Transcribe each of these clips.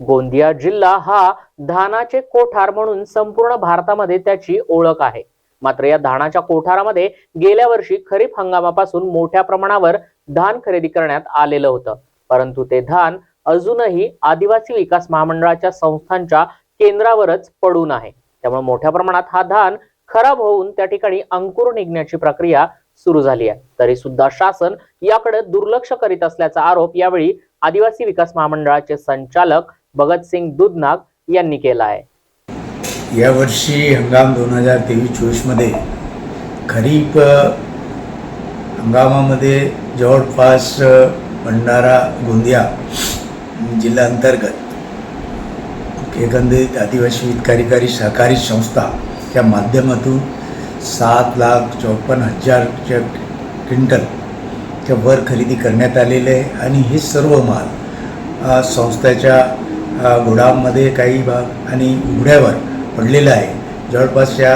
गोंदिया जिल्हा हा धानाचे कोठार म्हणून संपूर्ण भारतामध्ये त्याची ओळख आहे. मात्र या धानाच्या कोठारामध्ये गेल्या वर्षी खरीप हंगामापासून मोठ्या प्रमाणावर धान खरेदी करण्यात आलेलं होतं. परंतु ते धान अजूनही आदिवासी विकास महामंडळाच्या संस्थांच्या केंद्रावरच पडून आहे. त्यामुळे मोठ्या प्रमाणात हा धान खराब होऊन त्या ठिकाणी अंकुर निघण्याची प्रक्रिया सुरू झाली आहे. तरी सुद्धा शासन याकडे दुर्लक्ष करीत असल्याचा आरोप यावेळी आदिवासी विकास महामंडळाचे संचालक भगतसिंग दुधनाग यांनी केला आहे. यावर्षी हंगाम दोन हजार तेवीस चोवीसमध्ये खरीप हंगामामध्ये जवळपास भंडारा गोंदिया जिल्हा अंतर्गत एकंदरीत आदिवासी हितकारिकारी सहकारी संस्थाच्या माध्यमातून सात लाख चौपन्न हजारच्या क्विंटलच्या वर खरेदी करण्यात आलेले आहे. आणि हे सर्व माल संस्थेच्या अ, गोडाऊनमध्ये काही भाग आणि उघड्यावर पडलेला आहे. जवळपास या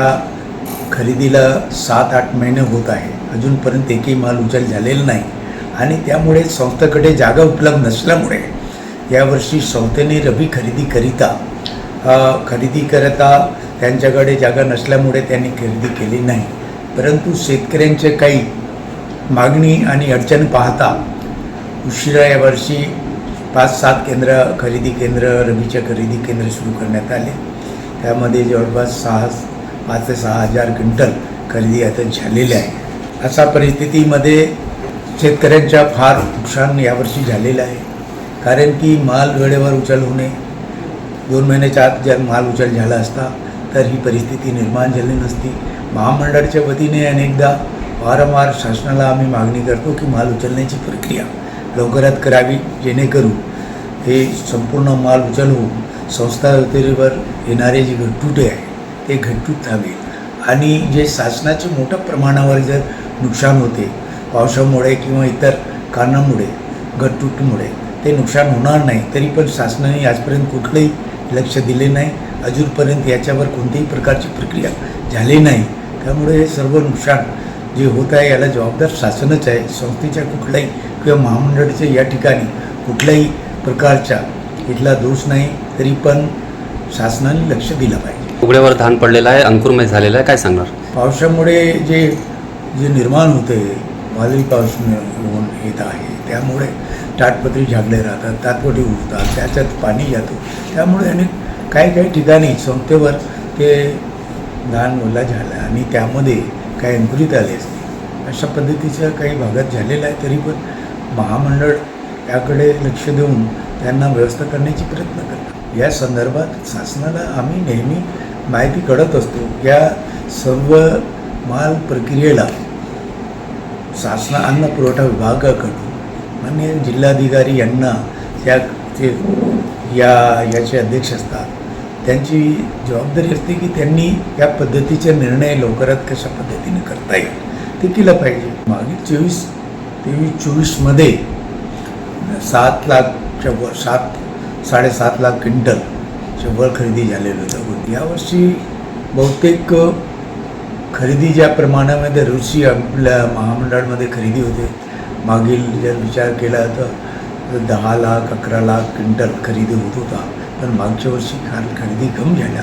खरेदीला सात आठ महिने होत आहे. अजूनपर्यंत एकही माल उचल झालेला नाही आणि त्यामुळे संस्थेकडे जागा उपलब्ध नसल्यामुळे यावर्षी संस्थेने रबी खरेदीकरिता खरेदीकरिता खरेदी करता त्यांच्याकडे जागा नसल्यामुळे त्यांनी खरेदी केली नाही. परंतु शेतकऱ्यांचे काही मागणी आणि अडचण पाहता उशिरा यावर्षी पाच सात केंद्र खरेदी केंद्र रबीच्या खरेदी केंद्र सुरू करण्यात आले. त्यामध्ये जवळपास सहा पाच ते सहा हजार क्विंटल खरेदी आता झालेले आहे. अशा परिस्थितीमध्ये शेतकऱ्यांच्या फार नुकसान यावर्षी झालेलं आहे. कारण की माल वेळेवर उचल होणे दोन महिन्याच्या आत जर माल उचल झाला असता तर ही परिस्थिती निर्माण झाली नसती. महामंडळाच्या वतीने अनेकदा वारंवार शासनाला आम्ही मागणी करतो की माल उचलण्याची प्रक्रिया लवकरात करावी जेणेकरून हे संपूर्ण माल उचलवून संस्था व्यतिरेवर येणारे जे घटतुटे आहे ते घटतूट थांबेल. आणि जे शासनाचे मोठ्या प्रमाणावर जर नुकसान होते पावसामुळे किंवा इतर कारणामुळे घटतुटीमुळे ते नुकसान होणार नाही तरी पण शासनाने आजपर्यंत कुठलंही लक्ष दिले नाही. अजूनपर्यंत याच्यावर कोणत्याही प्रकारची प्रक्रिया झाली नाही. त्यामुळे हे सर्व नुकसान जे होत आहे याला जबाबदार शासनच आहे. संस्थेच्या कुठलाही किंवा महामंडळाच्या या ठिकाणी कुठल्याही प्रकारचा इथला दोष नाही तरी पण शासनाने लक्ष दिलं पाहिजे. उघड्यावर धान पडलेलं आहे अंकुरमय झालेलं आहे काय सांगणार? पावसामुळे जे जे निर्माण होते वादळी पाऊस होऊन येत आहे त्यामुळे ताटपत्री झाडले राहतात ताटपत्री उठतात त्याच्यात पाणी जातो. त्यामुळे अनेक काही काही ठिकाणी संस्थेवर ते धान ओला झालं आणि त्यामध्ये काय अंकुरित आले असते अशा पद्धतीच्या काही भागात झालेलं आहे तरी पण महामंडळ याकडे लक्ष देऊन त्यांना व्यवस्था करण्याची प्रयत्न करतात. या संदर्भात शासनाला आम्ही नेहमी माहिती कळत असतो या सर्व माल प्रक्रियेला शासन अन्न पुरवठा विभागाकडून माननीय जिल्हाधिकारी यांना त्या ते या याचे अध्यक्ष असतात. त्यांची जबाबदारी असते की त्यांनी या पद्धतीचे निर्णय लवकरात कशा पद्धतीने करता येईल ते केलं पाहिजे. मागील चोवीस तेवीस चोवीसमध्ये सात लाखच्या वर सात साडेसात लाख क्विंटलच्या वर खरेदी झालेलं होतं. यावर्षी बहुतेक खरेदी ज्या प्रमाणामध्ये दरवर्षी आपल्या महामंडळामध्ये खरेदी होते मागील जर विचार केला तर दहा लाख अकरा लाख क्विंटल खरेदी होत होता. पण मागच्या वर्षी खाल खरेदी कम झाल्या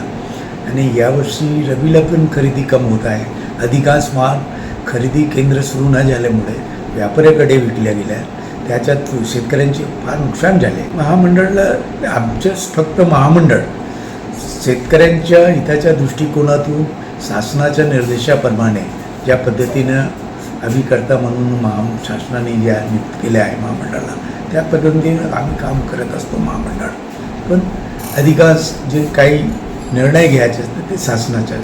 आणि यावर्षी रवीला पण खरेदी कम होत आहे. अधिकांश माल खरेदी केंद्र सुरू न झाल्यामुळे व्यापाऱ्याकडे विकल्या गेल्या. त्याच्यात शेतकऱ्यांचे फार नुकसान झाले. महामंडळाला आमचंच फक्त महामंडळ शेतकऱ्यांच्या हिताच्या दृष्टिकोनातून शासनाच्या निर्देशाप्रमाणे ज्या पद्धतीनं अभिकर्ता म्हणून महा शासनाने ज्या नियुक्त केल्या आहे महामंडळाला त्या पद्धतीनं आम्ही काम करत असतो महामंडळ. पण अधिकांश जे काही निर्णय घ्यायचे असतात ते शासनाच्या